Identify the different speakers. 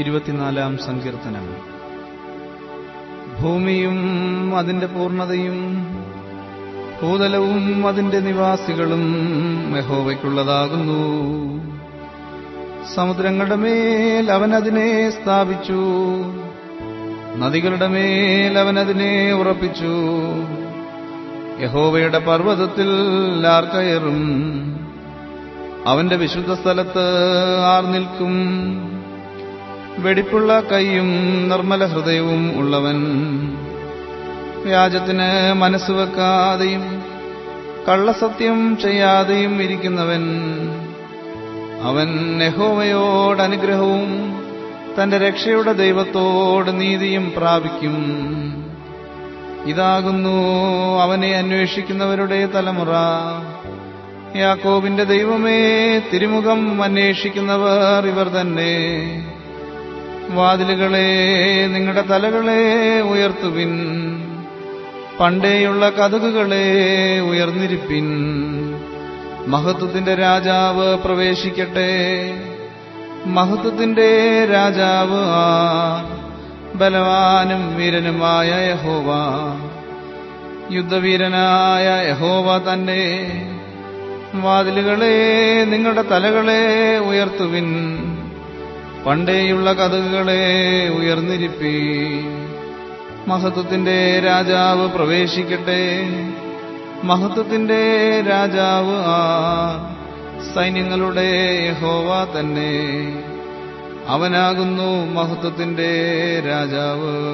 Speaker 1: ഇരുപത്തിനാലാം സങ്കീർത്തനം. ഭൂമിയും അതിന്റെ പൂർണതയും ഭൂതലവും അതിന്റെ നിവാസികളും മെഹോവയ്ക്കുള്ളതാകുന്നു സമുദ്രങ്ങളുടെ മേൽ അവൻ അതിനെ സ്ഥാപിച്ചു. നദികളുടെ മേൽ അവൻ അതിനെ ഉറപ്പിച്ചു. യഹോവയുടെ പർവതത്തിൽ ആർ കയറും. അവന്റെ വിശുദ്ധ സ്ഥലത്ത് ആർ നിൽക്കും. വെടിപ്പുള്ള കൈയും നിർമ്മല ഹൃദയവും ഉള്ളവൻ. വ്യാജത്തിന് മനസ്സ് വെക്കാതെയും കള്ളസത്യം ചെയ്യാതെയും ഇരിക്കുന്നവൻ. അവൻ നെഹോവയോട് അനുഗ്രഹവും തന്റെ രക്ഷയുടെ ദൈവത്തോട് നീതിയും പ്രാപിക്കും. ഇതാകുന്നു അവനെ അന്വേഷിക്കുന്നവരുടെ തലമുറ. യാക്കോബിന്റെ ദൈവമേ തിരുമുഖം അന്വേഷിക്കുന്നവർ ഇവർ തന്നെ. വാതിലുകളെ നിങ്ങളുടെ തലകളെ ഉയർത്തുവിൻ. പണ്ടേയുള്ള കഥകുകളെ ഉയർന്നിരിപ്പിൻ. മഹത്വത്തിന്റെ രാജാവ് പ്രവേശിക്കട്ടെ. മഹത്വത്തിന്റെ രാജാവ് ബലവാനും വീരനുമായ യഹോവ. യുദ്ധവീരനായ യഹോവ തന്നെ വാതിലുകളെ നിങ്ങളുടെ തലകളെ ഉയർത്തുവിൻ. പണ്ടേയുള്ള കഥകളെ ഉയർന്നിരിപ്പി. മഹത്വത്തിന്റെ രാജാവ് പ്രവേശിക്കട്ടെ. മഹത്വത്തിന്റെ രാജാവ് ആ സൈന്യങ്ങളുടെ ഹോവ തന്നെ. അവനാകുന്നു മഹത്വത്തിന്റെ രാജാവ്.